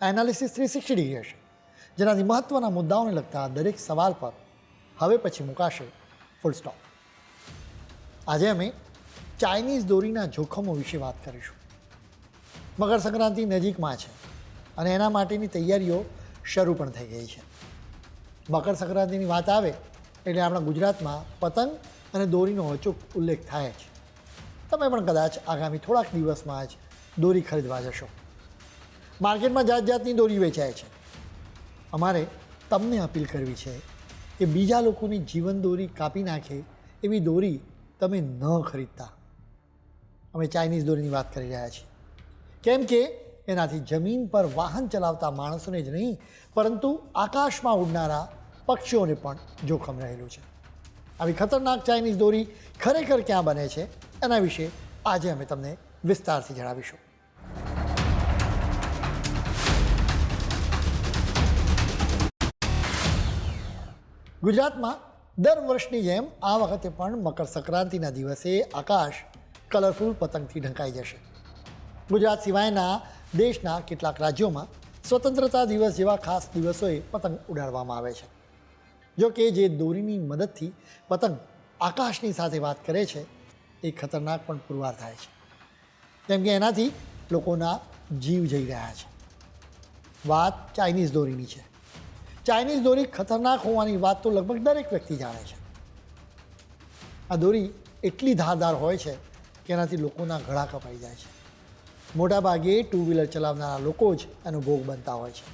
Analysis three sixty degree હશે જેનાથી મહત્ત્વના મુદ્દાઓને લગતા દરેક સવાલ પર હવે પછી મુકાશે. ફૂલ સ્ટોપ આજે અમે ચાઇનીઝ દોરીના જોખમો વિશે વાત કરીશું. મકર સંક્રાંતિ નજીકમાં છે અને એના માટેની તૈયારીઓ શરૂ પણ થઈ ગઈ છે. મકર સંક્રાંતિની વાત આવે એટલે આપણા ગુજરાતમાં પતંગ અને દોરીનો અચૂક ઉલ્લેખ થાય જ તમે પણ કદાચ આગામી થોડાક દિવસમાં જ દોરી ખરીદવા જશો. માર્કેટમાં જાત જાતની દોરી વેચાય છે. અમારે તમને અપીલ કરવી છે કે બીજા લોકોની જીવન દોરી કાપી નાખે એવી દોરી તમે ન ખરીદતા. અમે ચાઇનીઝ દોરીની વાત કરી રહ્યા છીએ. કેમ કે એનાથી જમીન પર વાહન ચલાવતા માણસોને જ નહીં, પરંતુ આકાશમાં ઉડનારા પક્ષીઓને પણ જોખમ રહેલું છે. આવી ખતરનાક ચાઇનીઝ દોરી ખરેખર ક્યાં બને છે? એના વિશે આજે અમે તમને વિસ્તારથી જણાવીશું. ગુજરાતમાં દર વર્ષની જેમ આ વખતે પણ મકર સંક્રાંતિના દિવસે આકાશ કલરફુલ પતંગથી ઢંકાઈ જશે. ગુજરાત સિવાયના દેશના કેટલાક રાજ્યોમાં સ્વતંત્રતા દિવસ જેવા ખાસ દિવસોએ પતંગ ઉડાડવામાં આવે છે. જો કે જે દોરીની મદદથી પતંગ આકાશની સાથે વાત કરે છે, એ ખતરનાક પણ પુરવાર થાય છે. કેમ કે એનાથી લોકોના જીવ જઈ રહ્યા છે. વાત ચાઇનીઝ દોરીની છે. ચાઇનીઝ દોરી ખતરનાક હોવાની વાત તો લગભગ દરેક વ્યક્તિ જાણે છે. આ દોરી એટલી ધારદાર હોય છે કે એનાથી લોકોના ગળા કપાઈ જાય છે. મોટાભાગે ટુ વ્હીલર ચલાવનારા લોકો જ એનો ભોગ બનતા હોય છે.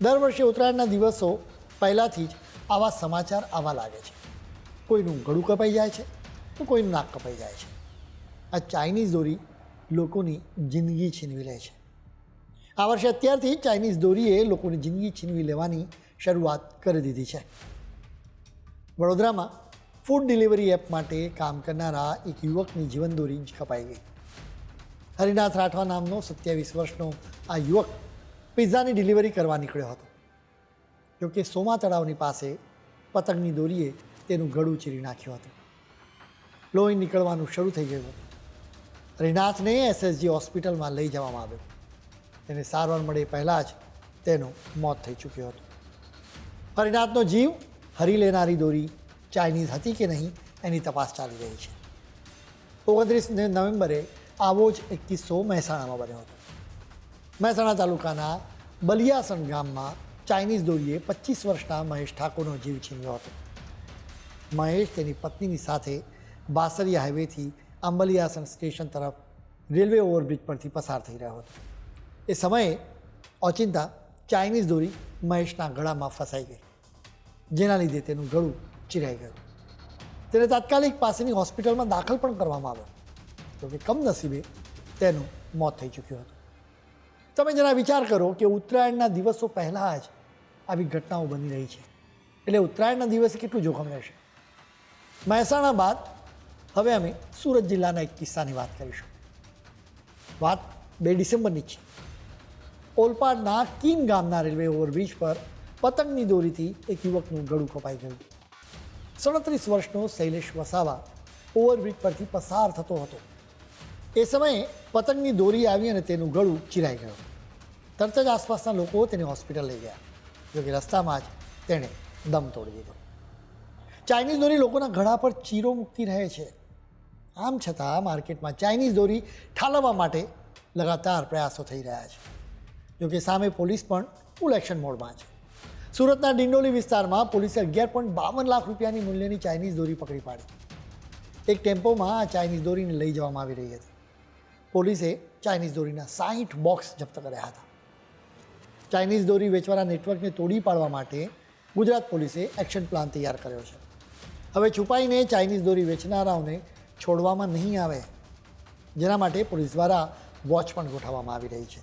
દર વર્ષે ઉત્તરાયણના દિવસો પહેલાંથી જ આવા સમાચાર આવવા લાગે છે. કોઈનું ગળું કપાઈ જાય છે તો કોઈનું નાક કપાઈ જાય છે. આ ચાઇનીઝ દોરી લોકોની જિંદગી છીનવી લે છે. આ વર્ષે અત્યારથી ચાઇનીઝ દોરીએ લોકોની જિંદગી છીનવી લેવાની શરૂઆત કરી દીધી છે. વડોદરામાં ફૂડ ડિલિવરી એપ માટે કામ કરનારા એક યુવકની જીવન દોરી જ કપાઈ ગઈ. હરિનાથ રાઠવા નામનો સત્યાવીસ વર્ષનો આ યુવક પિઝાની ડિલિવરી કરવા નીકળ્યો હતો. જોકે સોમા તળાવની પાસે પતંગની દોરીએ તેનું ગળું ચીરી નાખ્યું હતું. લોહી નીકળવાનું શરૂ થઈ ગયું હતું. હરિનાથને એસએસજી હોસ્પિટલમાં લઈ જવામાં આવ્યો. તેને સારવાર મળે પહેલાં જ તેનું મોત થઈ ચૂક્યું હતું. હરિનાથનો જીવ હરી લેનારી દોરી, ચાઇનીઝ હતી કે નહીં, એની તપાસ ચાલી રહી છે. ઓગણત્રીસ નવેમ્બરે આવો જ એક કિસ્સો મહેસાણામાં બન્યો હતો. મહેસાણા તાલુકાના બલિયાસણ ગામમાં ચાઇનીઝ દોરીએ પચીસ વર્ષના મહેશ ઠાકોરનો જીવ છીન્યો હતો. મહેશ તેની પત્નીની સાથે બાસરિયા હાઈવેથી આંબલિયાસણ સ્ટેશન તરફ રેલવે ઓવરબ્રિજ પરથી પસાર થઈ રહ્યો હતો. એ સમયે ઓચિંતા ચાઇનીઝ દોરી મહેશના ગળામાં ફસાઈ ગઈ. જેના લીધે તેનું ગળું ચીરાઈ ગયું. તેને તાત્કાલિક પાસેની હોસ્પિટલમાં દાખલ પણ કરવામાં આવ્યો. જોકે કમનસીબે તેનું મોત થઈ ચૂક્યું હતું. તમે જરા વિચાર કરો કે ઉત્તરાયણના દિવસો પહેલાં જ આવી ઘટનાઓ બની રહી છે. એટલે ઉત્તરાયણના દિવસે કેટલું જોખમ રહેશે? મહેસાણા બાદ હવે અમે સુરત જિલ્લાના એક કિસ્સાની વાત કરીશું. વાત બે ડિસેમ્બરની છે. ઓલપાડના કીમ ગામના રેલવે ઓવરબ્રિજ પર પતંગની દોરીથી એક યુવકનું ગળું કપાઈ ગયું. સડત્રીસ વર્ષનો શૈલેષ વસાવા ઓવરબ્રિજ પરથી પસાર થતો હતો. એ સમયે પતંગની દોરી આવી અને તેનું ગળું ચીરાઈ ગયું. તરત જ આસપાસના લોકો તેને હોસ્પિટલ લઈ ગયા જોકે રસ્તામાં જ તેણે દમ તોડી દીધો. ચાઇનીઝ દોરી લોકોના ગળા પર ચીરો મૂકતી રહે છે. આમ છતાં માર્કેટમાં ચાઇનીઝ દોરી ઠાલવવા માટે લગાતાર પ્રયાસો થઈ રહ્યા છે. જોકે સામે પોલીસ પણ ફૂલ એક્શન મોડમાં છે. સુરતના ડિંડોલી વિસ્તારમાં પોલીસે અગિયાર પોઈન્ટ બાવન લાખ રૂપિયાની મૂલ્યની ચાઇનીઝ દોરી પકડી પાડી. એક ટેમ્પોમાં આ ચાઇનીઝ દોરીને લઈ જવામાં આવી રહી હતી. પોલીસે ચાઇનીઝ દોરીના સાહીઠ બોક્સ જપ્ત કર્યા હતા. ચાઇનીઝ દોરી વેચવાના નેટવર્કને તોડી પાડવા માટે ગુજરાત પોલીસે એક્શન પ્લાન તૈયાર કર્યો છે. હવે છુપાઈને ચાઇનીઝ દોરી વેચનારાઓને છોડવામાં નહીં આવે, જેના માટે પોલીસ દ્વારા વોચ પણ ગોઠવવામાં આવી રહી છે.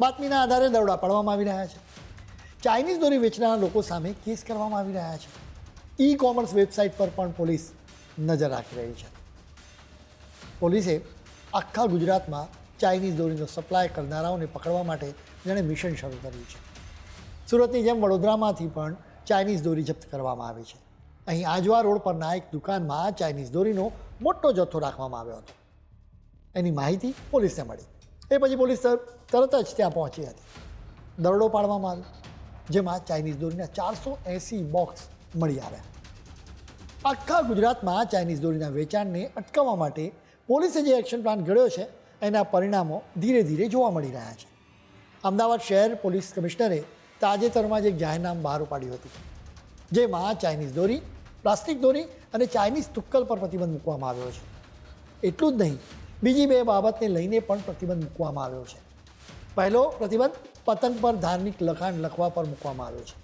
બાતમીના આધારે દરોડા પાડવામાં આવી રહ્યા છે. ચાઇનીઝ દોરી વેચનારા લોકો સામે કેસ કરવામાં આવી રહ્યા છે. ઈ કોમર્સ વેબસાઇટ પર પણ પોલીસ નજર રાખી રહી છે. પોલીસે આખા ગુજરાતમાં ચાઇનીઝ દોરીનો સપ્લાય કરનારાઓને પકડવા માટે જેણે મિશન શરૂ કર્યું છે. સુરતની જેમ વડોદરામાંથી પણ ચાઇનીઝ દોરી જપ્ત કરવામાં આવી છે. અહીં આજવા રોડ પરના એક દુકાનમાં ચાઇનીઝ દોરીનો મોટો જથ્થો રાખવામાં આવ્યો હતો. એની માહિતી પોલીસને મળી. એ પછી પોલીસ તરત જ ત્યાં પહોંચી હતી. દરોડો પાડવામાં આવ્યો. જેમાં ચાઇનીઝ દોરીના ચારસો એંસી બોક્સ મળી આવ્યા. આખા ગુજરાતમાં ચાઇનીઝ દોરીના વેચાણને અટકાવવા માટે પોલીસે જે એક્શન પ્લાન ઘડ્યો છે, એના પરિણામો ધીરે ધીરે જોવા મળી રહ્યા છે. અમદાવાદ શહેર પોલીસ કમિશનરે તાજેતરમાં જ એક જાહેરનામ બહાર પાડ્યું હતું, જેમાં ચાઇનીઝ દોરી, પ્લાસ્ટિક દોરી અને ચાઇનીઝ તુક્કલ પર પ્રતિબંધ મૂકવામાં આવ્યો છે. એટલું જ નહીં, બીજી બે બાબતને લઈને પણ પ્રતિબંધ મૂકવામાં આવ્યો છે. પહેલો પ્રતિબંધ પતંગ પર ધાર્મિક લખાણ લખવા પર મૂકવામાં આવ્યો છે.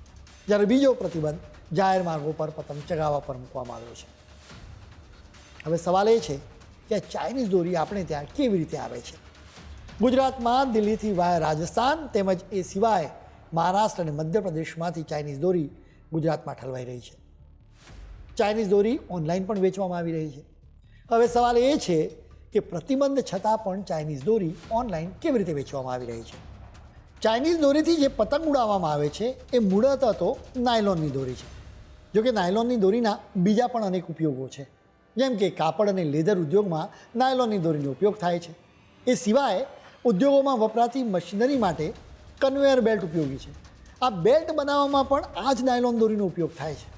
જ્યારે બીજો પ્રતિબંધ જાહેર માર્ગો પર પતંગ ચગાવવા પર મૂકવામાં આવ્યો છે. હવે સવાલ એ છે કે ચાઇનીઝ દોરી આપણે ત્યાં કેવી રીતે આવે છે? ગુજરાતમાં દિલ્હીથી વાયા રાજસ્થાન તેમજ એ સિવાય મહારાષ્ટ્ર અને મધ્યપ્રદેશમાંથી ચાઇનીઝ દોરી ગુજરાતમાં ઠલવાઈ રહી છે. ચાઇનીઝ દોરી ઓનલાઈન પણ વેચવામાં આવી રહી છે. હવે સવાલ એ છે કે પ્રતિબંધ છતાં પણ ચાઇનીઝ દોરી ઓનલાઈન કેવી રીતે વેચવામાં આવી રહી છે? ચાઇનીઝ દોરીથી જે પતંગ ઉડાવવામાં આવે છે, એ મૂળત તો નાયલોનની દોરી છે. જોકે નાયલોનની દોરીના બીજા પણ અનેક ઉપયોગો છે. જેમ કે કાપડ અને લેધર ઉદ્યોગમાં નાયલોનની દોરીનો ઉપયોગ થાય છે. એ સિવાય ઉદ્યોગોમાં વપરાતી મશીનરી માટે કન્વેયર બેલ્ટ ઉપયોગી છે. આ બેલ્ટ બનાવવામાં પણ આ જ નાયલોન દોરીનો ઉપયોગ થાય છે.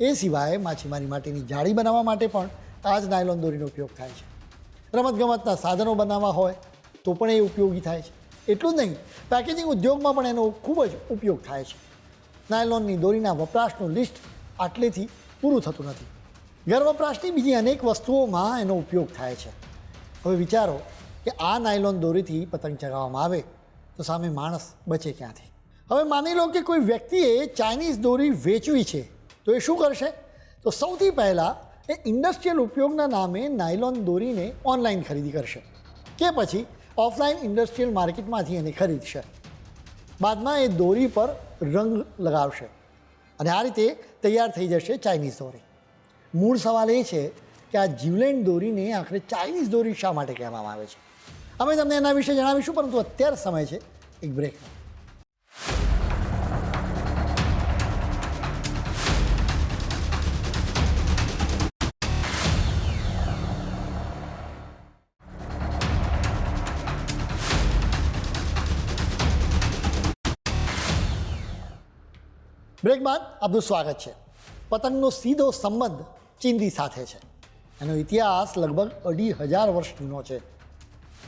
એ સિવાય માછીમારી માટેની જાળી બનાવવા માટે પણ આ જ નાયલોન દોરીનો ઉપયોગ થાય છે. રમતગમતના સાધનો બનાવવા હોય તો પણ એ ઉપયોગી થાય છે. એટલું જ નહીં. પેકેજિંગ ઉદ્યોગમાં પણ એનો ખૂબ જ ઉપયોગ થાય છે. નાયલોનની દોરીના વપરાશનું લિસ્ટ આટલેથી પૂરું થતું નથી. ઘર વપરાશની બીજી અનેક વસ્તુઓમાં એનો ઉપયોગ થાય છે. હવે વિચારો કે આ નાયલોન દોરીથી પતંગ ચગાવવામાં આવે તો સામે માણસ બચે ક્યાંથી? હવે માની લો કે કોઈ વ્યક્તિએ ચાઇનીઝ દોરી વેચવી છે, તો એ શું કરશે? તો સૌથી પહેલાં એ ઇન્ડસ્ટ્રીયલ ઉપયોગના નામે નાયલોન દોરીને ઓનલાઈન ખરીદી કરશે. કે પછી ઓફલાઈન ઇન્ડસ્ટ્રીયલ માર્કેટમાંથી એને ખરીદશે. બાદમાં એ દોરી પર રંગ લગાવશે. અને આ રીતે તૈયાર થઈ જશે ચાઇનીઝ દોરી. મૂળ સવાલ એ છે કે આ જીવલેન્ડ દોરીને આખરે ચાઇનીઝ દોરી શા માટે કહેવામાં આવે છે? અમે તમને એના વિશે જણાવીશું, પરંતુ અત્યારે સમય છે. એક બ્રેકનો બ્રેક બાદ આપનું સ્વાગત છે. પતંગનો સીધો સંબંધ ચીનની સાથે છે. એનો ઇતિહાસ લગભગ અઢી હજાર વર્ષ જૂનો છે.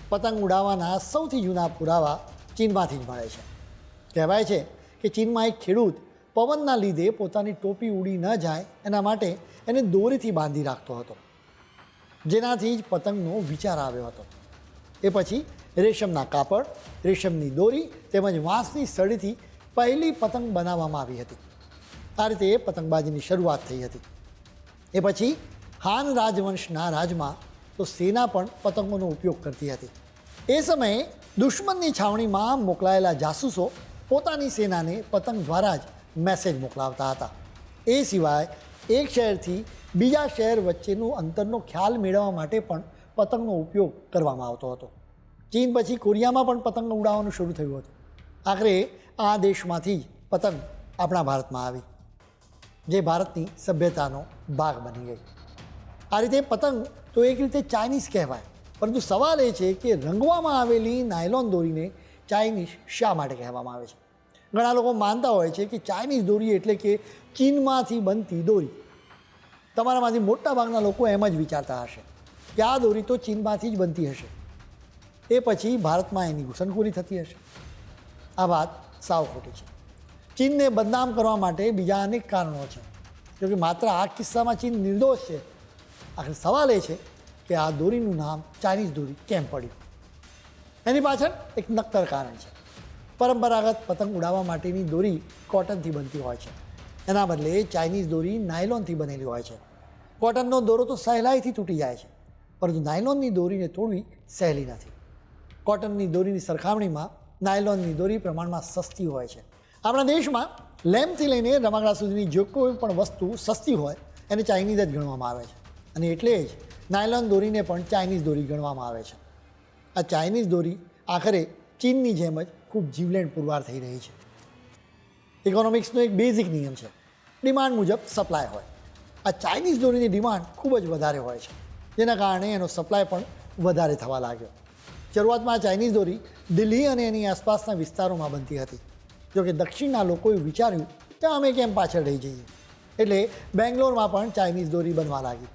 પતંગ ઉડાવવાના સૌથી જૂના પુરાવા ચીનમાંથી જ મળે છે. કહેવાય છે કે ચીનમાં એક ખેડૂત પવનના લીધે પોતાની ટોપી ઉડી ન જાય એના માટે એને દોરીથી બાંધી રાખતો હતો. જેનાથી જ પતંગનો વિચાર આવ્યો હતો. એ પછી રેશમના કાપડ, રેશમની દોરી તેમજ વાંસની સળીથી પહેલી પતંગ બનાવવામાં આવી હતી. આ રીતે પતંગબાજીની શરૂઆત થઈ હતી. એ પછી હાન રાજવંશના રાજમાં તો સેના પણ પતંગોનો ઉપયોગ કરતી હતી. એ સમયે દુશ્મનની છાવણીમાં મોકલાયેલા જાસૂસો પોતાની સેનાને પતંગ દ્વારા જ મેસેજ મોકલાવતા હતા. એ સિવાય એક શહેરથી બીજા શહેર વચ્ચેનું અંતરનો ખ્યાલ મેળવવા માટે પણ પતંગનો ઉપયોગ કરવામાં આવતો હતો. ચીન પછી કોરિયામાં પણ પતંગ ઉડાવવાનું શરૂ થયું હતું. આખરે આ દેશમાંથી જ પતંગ આપણા ભારતમાં આવી. જે ભારતની સભ્યતાનો ભાગ બની ગઈ. આ રીતે પતંગ તો એક રીતે ચાઇનીઝ કહેવાય, પરંતુ સવાલ એ છે કે રંગવામાં આવેલી નાયલોન દોરીને ચાઇનીઝ શા માટે કહેવામાં આવે છે? ઘણા લોકો માનતા હોય છે કે ચાઇનીઝ દોરી એટલે કે ચીનમાંથી બનતી દોરી. તમારામાંથી મોટા ભાગના લોકો એમ જ વિચારતા હશે કે આ દોરી તો ચીનમાંથી જ બનતી હશે. એ પછી ભારતમાં એની ઘૂસણખોરી થતી હશે. આ વાત સાવ ખોટી છે. ચીનને બદનામ કરવા માટે બીજા અનેક કારણો છે. જોકે માત્ર આ કિસ્સામાં ચીન નિર્દોષ છે. આખરે સવાલ એ છે કે આ દોરીનું નામ ચાઇનીઝ દોરી કેમ પડ્યું? એની પાછળ એક નક્કર કારણ છે. પરંપરાગત પતંગ ઉડાવવા માટેની દોરી કોટનથી બનતી હોય છે. એના બદલે ચાઇનીઝ દોરી નાયલોનથી બનેલી હોય છે. કોટનનો દોરો તો સહેલાઈથી તૂટી જાય છે, પરંતુ નાયલોનની દોરીને તોડવી સહેલી નથી. કોટનની દોરીની સરખામણીમાં નાયલોનની દોરી પ્રમાણમાં સસ્તી હોય છે. આપણા દેશમાં લેમ્પથી લઈને રમકડા સુધીની જે કોઈ પણ વસ્તુ સસ્તી હોય, એને ચાઇનીઝ જ ગણવામાં આવે છે. અને એટલે જ નાયલોન દોરીને પણ ચાઇનીઝ દોરી ગણવામાં આવે છે. આ ચાઇનીઝ દોરી આખરે ચીનની જેમ જ ખૂબ જીવલેણ પુરવાર થઈ રહી છે. ઇકોનોમિક્સનો એક બેઝિક નિયમ છે. ડિમાન્ડ મુજબ સપ્લાય હોય. આ ચાઇનીઝ દોરીની ડિમાન્ડ ખૂબ જ વધારે હોય છે. જેના કારણે એનો સપ્લાય પણ વધારે થવા લાગ્યો. શરૂઆતમાં ચાઇનીઝ દોરી દિલ્હી અને એની આસપાસના વિસ્તારોમાં બનતી હતી. જોકે દક્ષિણના લોકોએ વિચાર્યું કે અમે કેમ પાછળ રહી જઈએ. એટલે બેંગ્લોરમાં પણ ચાઇનીઝ દોરી બનવા લાગી.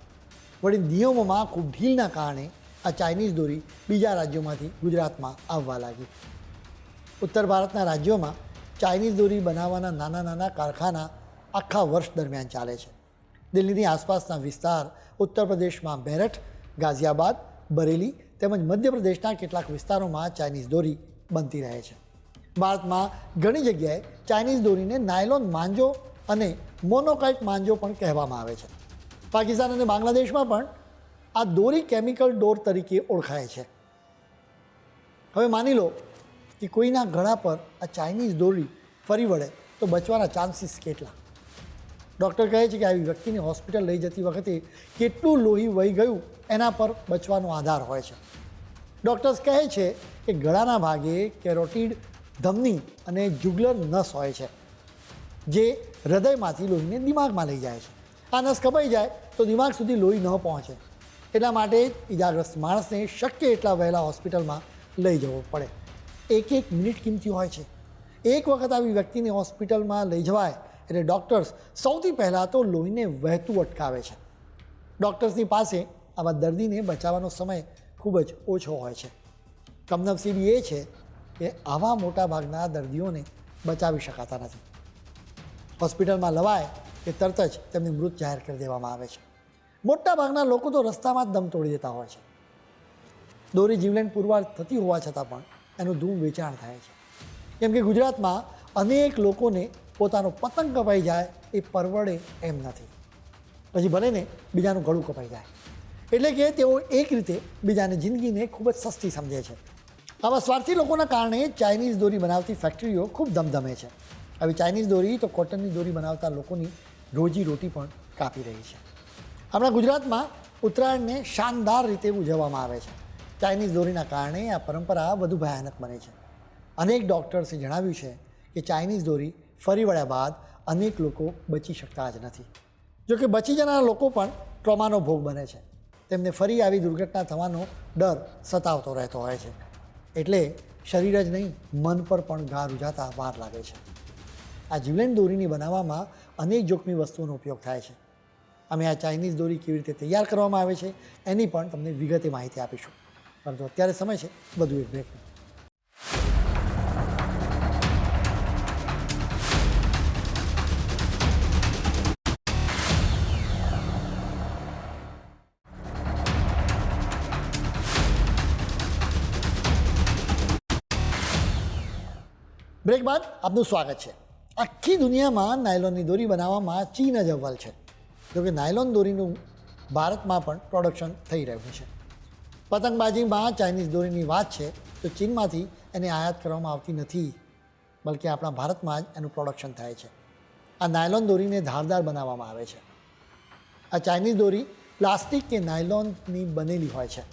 વળી નિયમોમાં ખૂબ ઢીલના કારણે આ ચાઇનીઝ દોરી બીજા રાજ્યોમાંથી ગુજરાતમાં આવવા લાગી. ઉત્તર ભારતના રાજ્યોમાં ચાઇનીઝ દોરી બનાવવાના નાના નાના કારખાના આખા વર્ષ દરમિયાન ચાલે છે. દિલ્હીની આસપાસના વિસ્તાર ઉત્તર પ્રદેશમાં મેરઠ, ગાઝિયાબાદ, બરેલી તેમજ મધ્યપ્રદેશના કેટલાક વિસ્તારોમાં ચાઇનીઝ દોરી બનતી રહે છે. ભારતમાં ઘણી જગ્યાએ ચાઇનીઝ દોરીને નાયલોન માંજો અને મોનોકાઇટ માંજો પણ કહેવામાં આવે છે. પાકિસ્તાન અને બાંગ્લાદેશમાં પણ આ દોરી કેમિકલ ડોર તરીકે ઓળખાય છે. હવે માની લો કે કોઈના ગળા પર આ ચાઇનીઝ દોરી ફરી વળે તો બચવાના ચાન્સીસ કેટલા? ડૉક્ટર કહે છે કે આવી વ્યક્તિને હોસ્પિટલ લઈ જતી વખતે કેટલું લોહી વહી ગયું એના પર બચવાનો આધાર હોય છે. ડૉક્ટર્સ કહે છે કે ગળાના ભાગે કેરોટીડ ધમની અને જુગલર નસ હોય છે, જે હૃદયમાંથી લોહીને દિમાગમાં લઈ જાય છે. આ નસ કપાઈ જાય તો દિમાગ સુધી લોહી ન પહોંચે. એટલા માટે જ ઇજાગ્રસ્ત માણસને શક્ય એટલા વહેલા હોસ્પિટલમાં લઈ જવો પડે. એક એક મિનિટ કિંમતી હોય છે. એક વખત આવી વ્યક્તિને હોસ્પિટલમાં લઈ જવાય એટલે ડૉક્ટર્સ સૌથી પહેલાં તો લોહીને વહેતું અટકાવે છે. ડૉક્ટર્સની પાસે આવા દર્દીને બચાવવાનો સમય ખૂબ જ ઓછો હોય છે. કમનસીબી એ છે કે આવા મોટા ભાગના દર્દીઓને બચાવી શકાતા નથી. હોસ્પિટલમાં લવાય કે તરત જ તેમની મૃત જાહેર કરી દેવામાં આવે છે. મોટા ભાગના લોકો તો રસ્તામાં જ દમ તોડી દેતા હોય છે. દોરી જીવલેણ પુરવાર થતી હોવા છતાં પણ એનું ધૂમ વેચાણ થાય છે. કેમ કે ગુજરાતમાં અનેક લોકોને પોતાનો પતંગ કપાઈ જાય એ પરવડે એમ નથી. પછી ભલે ને બીજાનું ગળું કપાઈ જાય. એટલે કે તેઓ એક રીતે બીજાની જિંદગીને ખૂબ જ સસ્તી સમજે છે. આવા સ્વાર્થી લોકોના કારણે ચાઇનીઝ દોરી બનાવતી ફેક્ટરીઓ ખૂબ ધમધમે છે. આવી ચાઇનીઝ દોરી તો કોટનની દોરી બનાવતા લોકોની રોજી રોટી પણ કાપી રહી છે. આપણા ગુજરાતમાં ઉત્તરાયણને શાનદાર રીતે ઉજવવામાં આવે છે. ચાઇનીઝ દોરીના કારણે આ પરંપરા વધુ ભયાનક બને છે. અનેક ડૉક્ટર્સે જણાવ્યું છે કે ચાઇનીઝ દોરી ફરી વળ્યા બાદ અનેક લોકો બચી શકતા જ નથી. જોકે બચી જનારા લોકો પણ ટ્રોમાનો ભોગ બને છે. તેમને ફરી આવી દુર્ઘટના થવાનો ડર સતાવતો રહેતો હોય છે. એટલે શરીર જ નહીં, મન પર પણ ઘા રૂજાતા વાર લાગે છે. આ જીવલેણ દોરીની બનાવવામાં અનેક જોખમી વસ્તુઓનો ઉપયોગ થાય છે. અમે આ ચાઇનીઝ દોરી કેવી રીતે તૈયાર કરવામાં આવે છે એની પણ તમને વિગતે માહિતી આપીશું. પરંતુ અત્યારે સમય છે, બધું એક બ્રેકનો બાદ આપનું સ્વાગત છે. આખી દુનિયામાં નાયલોનની દોરી બનાવવામાં ચીન જ અવ્વલ છે. જોકે નાયલોન દોરીનું ભારતમાં પણ પ્રોડક્શન થઈ રહ્યું છે. પતંગબાજીમાં ચાઇનીઝ દોરીની વાત છે, તો ચીનમાંથી એને આયાત કરવામાં આવતી નથી, બલકે આપણા ભારતમાં જ એનું પ્રોડક્શન થાય છે. આ નાયલોન દોરીને ધારદાર બનાવવામાં આવે છે. આ ચાઇનીઝ દોરી પ્લાસ્ટિક કે નાયલોનની બનેલી હોય છે.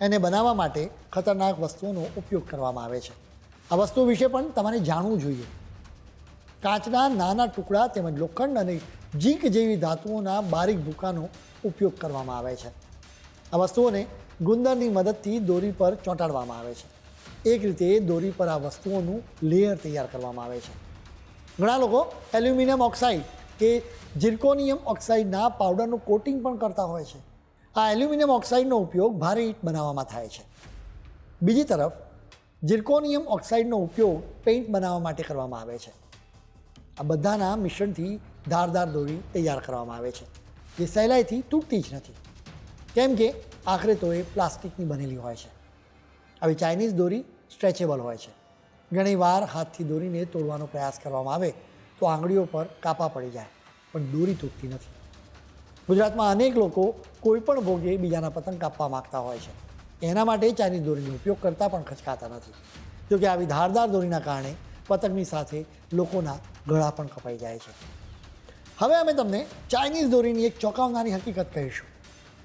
એને બનાવવા માટે ખતરનાક વસ્તુઓનો ઉપયોગ કરવામાં આવે છે. આ વસ્તુ વિશે પણ તમારે જાણવું જોઈએ. કાચના નાના ટુકડા તેમજ લોખંડ અને જીંક જેવી ધાતુઓના બારીક ભૂકાનો ઉપયોગ કરવામાં આવે છે. આ વસ્તુઓને ગુંદરની મદદથી દોરી પર ચોંટાડવામાં આવે છે. એક રીતે દોરી પર આ વસ્તુઓનું લેયર તૈયાર કરવામાં આવે છે. ઘણા લોકો એલ્યુમિનિયમ ઓક્સાઇડ કે ઝિર્કોનિયમ ઓક્સાઇડના પાવડરનું કોટિંગ પણ કરતા હોય છે. આ એલ્યુમિનિયમ ઓક્સાઇડનો ઉપયોગ ભારે ઈટ બનાવવામાં થાય છે. બીજી તરફ ઝિર્કોનિયમ ઓક્સાઇડનો ઉપયોગ પેઇન્ટ બનાવવા માટે કરવામાં આવે છે. આ બધાના મિશ્રણથી ધારદાર દોરી તૈયાર કરવામાં આવે છે, જે સહેલાઈથી તૂટતી જ નથી. કેમ કે આખરે તો એ પ્લાસ્ટિકની બનેલી હોય છે. આવી ચાઇનીઝ દોરી સ્ટ્રેચેબલ હોય છે. ઘણીવાર હાથથી દોરીને તોડવાનો પ્રયાસ કરવામાં આવે તો આંગળીઓ પર કાપા પડી જાય, પણ દોરી તૂટતી નથી. ગુજરાતમાં અનેક લોકો કોઈપણ ભોગે બીજાના પતંગ કાપવા માગતા હોય છે. એના માટે ચાઇનીઝ દોરીનો ઉપયોગ કરતા પણ ખચકાતા નથી. જોકે આવી ધારદાર દોરીના કારણે પતંગની સાથે લોકોના ગળા પણ કપાઈ જાય છે. હવે અમે તમને ચાઇનીઝ દોરીની એક ચોંકાવનારી હકીકત કહીશું.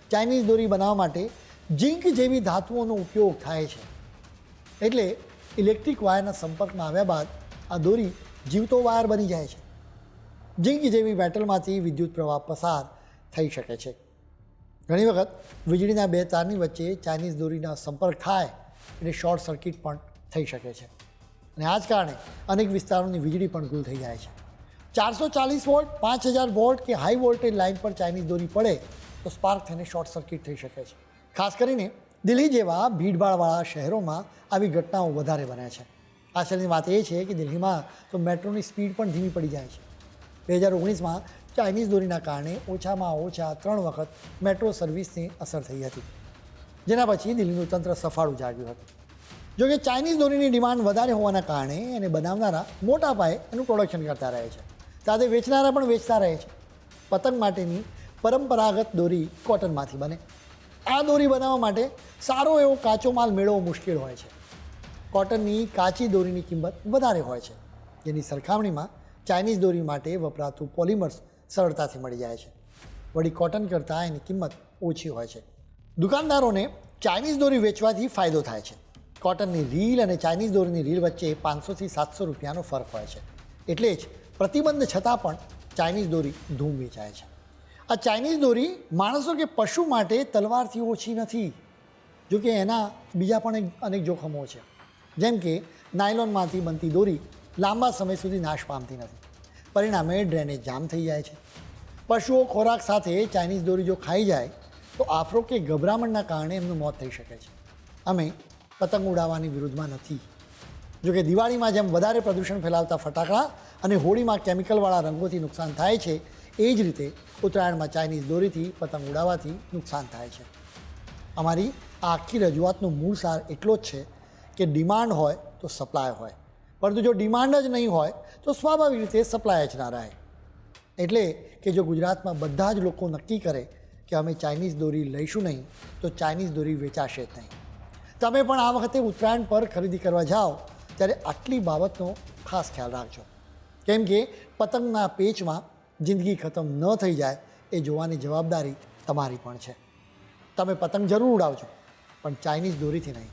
ચાઇનીઝ દોરી બનાવવા માટે ઝીંક જેવી ધાતુઓનો ઉપયોગ થાય છે. એટલે ઇલેક્ટ્રિક વાયરના સંપર્કમાં આવ્યા બાદ આ દોરી જીવતો વાયર બની જાય છે. ઝીંક જેવી મેટલમાંથી વિદ્યુત પ્રવાહ પસાર થઈ શકે છે. ઘણી વખત વીજળીના બે તારની વચ્ચે ચાઇનીઝ દોરીના સંપર્ક થાય એટલે શોર્ટ સર્કિટ પણ થઈ શકે છે. અને આ જ કારણે અનેક વિસ્તારોની વીજળી પણ ગુલ થઈ જાય છે. ચારસો ચાલીસ વોલ્ટ, પાંચ હજાર વોલ્ટ કે હાઈ વોલ્ટેજ લાઇન પર ચાઇનીઝ દોરી પડે તો સ્પાર્ક થઈને શોર્ટ સર્કિટ થઈ શકે છે. ખાસ કરીને દિલ્હી જેવા ભીડભાડવાળા શહેરોમાં આવી ઘટનાઓ વધારે બને છે. આશ્ચર્યની વાત એ છે કે દિલ્હીમાં તો મેટ્રોની સ્પીડ પણ ધીમી પડી જાય છે. બે હજાર ઓગણીસમાં ચાઇનીઝ દોરીના કારણે ઓછામાં ઓછા ત્રણ વખત મેટ્રો સર્વિસની અસર થઈ હતી, જેના પછી દિલ્હીનું તંત્ર સફાળું ઉજાગ્યું હતું. જોકે ચાઇનીઝ દોરીની ડિમાન્ડ વધારે હોવાના કારણે એને બનાવનારા મોટા પાયે એનું પ્રોડક્શન કરતા રહે છે. સાથે વેચનારા પણ વેચતા રહે છે. પતંગ માટેની પરંપરાગત દોરી કોટનમાંથી બને. આ દોરી બનાવવા માટે સારો એવો કાચો માલ મેળવવો મુશ્કેલ હોય છે. કોટનની કાચી દોરીની કિંમત વધારે હોય છે. જેની સરખામણીમાં ચાઇનીઝ દોરી માટે વપરાતું પોલિમર્સ સરળતાથી મળી જાય છે. વળી કોટન કરતાં એની કિંમત ઓછી હોય છે. દુકાનદારોને ચાઇનીઝ દોરી વેચવાથી ફાયદો થાય છે. કોટનની રીલ અને ચાઇનીઝ દોરીની રીલ વચ્ચે પાંચસોથી સાતસો રૂપિયાનો ફરક હોય છે. એટલે જ પ્રતિબંધ છતાં પણ ચાઇનીઝ દોરી ધૂમ વેચાય છે. આ ચાઇનીઝ દોરી માણસો કે પશુ માટે તલવારથી ઓછી નથી. જોકે એના બીજા પણ અનેક જોખમો છે. જેમ કે નાયલોનમાંથી બનતી દોરી લાંબા સમય સુધી નાશ પામતી નથી. પરિણામે ડ્રેનેજ જામ થઈ જાય છે. પશુઓ ખોરાક સાથે ચાઇનીઝ દોરી જો ખાઈ જાય, તો આફરો કે ગભરામણના કારણે એમનું મોત થઈ શકે છે. અમે પતંગ ઉડાવવાની વિરુદ્ધમાં નથી. જોકે દિવાળીમાં જેમ વધારે પ્રદૂષણ ફેલાવતા ફટાકડા અને હોળીમાં કેમિકલવાળા રંગોથી નુકસાન થાય છે, એ જ રીતે ઉત્તરાયણમાં ચાઇનીઝ દોરીથી પતંગ ઉડાવવાથી નુકસાન થાય છે. અમારી આ આખી રજૂઆતનો મૂળ સાર એટલો જ છે કે ડિમાન્ડ હોય તો સપ્લાય હોય. પરંતુ જો ડિમાન્ડ જ નહીં હોય, તો સ્વાભાવિક રીતે સપ્લાય જ ના રહે. એટલે કે જો ગુજરાતમાં બધા જ લોકો નક્કી કરે કે અમે ચાઇનીઝ દોરી લઈશું નહીં, તો ચાઇનીઝ દોરી વેચાશે જ નહીં. તમે પણ આ વખતે ઉત્તરાયણ પર ખરીદી કરવા જાઓ, ત્યારે આટલી બાબતનો ખાસ ખ્યાલ રાખજો. કેમ કે પતંગના પેચમાં જિંદગી ખતમ ન થઈ જાય, એ જોવાની જવાબદારી તમારી પણ છે. તમે પતંગ જરૂર ઉડાવજો, પણ ચાઇનીઝ દોરીથી નહીં.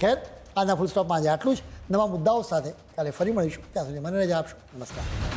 ખેર આજના ફૂલ સ્ટોપમાં આજે આટલું જ. નવા મુદ્દાઓ સાથે કાલે ફરી મળીશું. ત્યાં સુધી મને રજા આપશો. નમસ્કાર.